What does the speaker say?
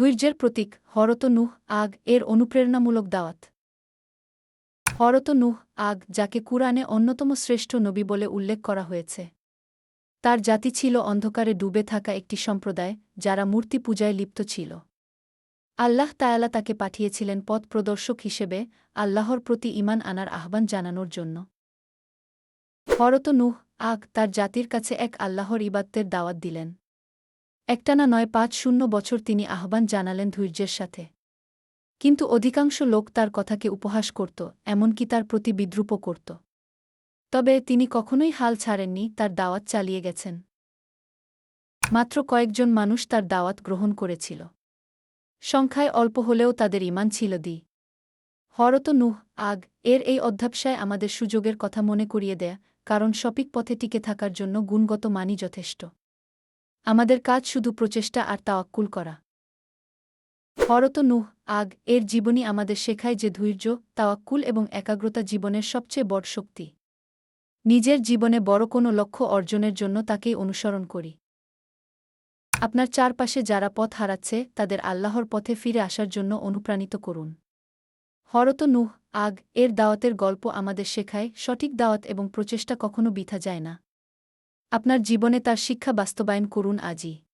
ধৈর্যের প্রতীক, হরত নুহ আগ এর অনুপ্রেরণামূলক দাওয়াত। হরত নুহ আগ, যাকে কুরআনে অন্যতম শ্রেষ্ঠ নবী বলে উল্লেখ করা হয়েছে। তার জাতি ছিল অন্ধকারে ডুবে থাকা একটি সম্প্রদায়, যারা মূর্তি পূজায় লিপ্ত ছিল। আল্লাহ তায়ালা তাকে পাঠিয়েছিলেন পথ প্রদর্শক হিসেবে আল্লাহর প্রতি ইমান আনার আহ্বান জানানোর জন্য। হরত নুহ আগ তার জাতির কাছে এক আল্লাহর ইবাত্তের দাওয়াত দিলেন। একটানা নয় পাঁচ শূন্য বছর তিনি আহ্বান জানালেন ধৈর্যের সাথে। কিন্তু অধিকাংশ লোক তার কথাকে উপহাস করত, এমনকি তার প্রতি বিদ্রুপও করত। তবে তিনি কখনোই হাল ছাড়েননি, তার দাওয়াত চালিয়ে গেছেন। মাত্র কয়েকজন মানুষ তার দাওয়াত গ্রহণ করেছিল। সংখ্যায় অল্প হলেও তাদের ইমান ছিল দি। হরত নুহ, আগ, এর এই অধ্যাবসায় আমাদের সুযোগের কথা মনে করিয়ে দেয়া, কারণ সপিক পথে টিকে থাকার জন্য গুণগত মানই যথেষ্ট। আমাদের কাজ শুধু প্রচেষ্টা আর তাওয়াক্কুল করা। হরত নুহ, আগ, এর জীবনী আমাদের শেখায় যে ধৈর্য, তাওয়াক্কুল এবং একাগ্রতা জীবনের সবচেয়ে বড় শক্তি। নিজের জীবনে বড় কোনো লক্ষ্য অর্জনের জন্য তাকেই অনুসরণ করি। আপনার চারপাশে যারা পথ হারাচ্ছে, তাদের আল্লাহর পথে ফিরে আসার জন্য অনুপ্রাণিত করুন। হরত নুহ, আগ, এর দাওয়াতের গল্প আমাদের শেখায়, সঠিক দাওয়াত এবং প্রচেষ্টা কখনো বিথা যায় না। আপনার জীবনে তার শিক্ষা বাস্তবায়ন করুন আজই।